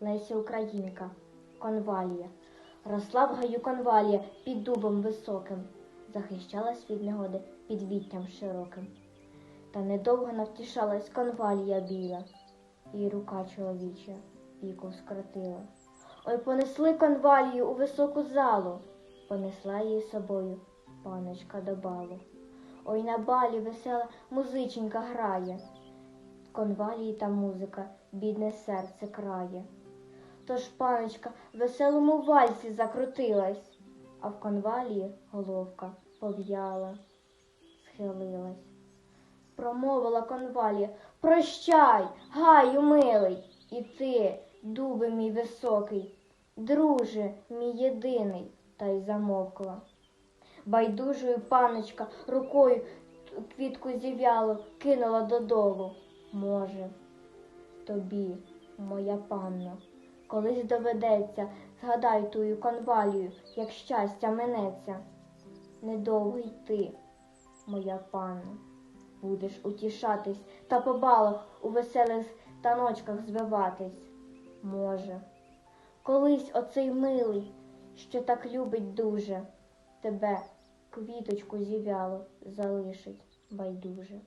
Леся Українка, конвалія. Росла в гаю конвалія під дубом високим, захищалась від негоди під віттям широким. Та недовго навтішалась конвалія біла, і рука чоловіча віку скоротила. Ой, понесли конвалію у високу залу, понесла її собою паночка до балу. Ой, на балі весела музиченька грає, конвалії та музика бідне серце крає. Тож паночка в веселому вальсі закрутилась, а в конвалії головка пов'яла, схилилась. Промовила конвалія, прощай, гаю милий, і ти, дубе мій високий, друже мій єдиний, та й замовкла. Байдужою паночка рукою квітку зів'ялу кинула додолу. Може, тобі, моя панно, колись доведеться, згадай тую конвалію, як щастя минеться. Недовго й ти, моя панно, будеш утішатись та по балах у веселих таночках звиватись. Може, колись оцей милий, що так любить дуже, тебе квіточку зів'яло залишить байдуже.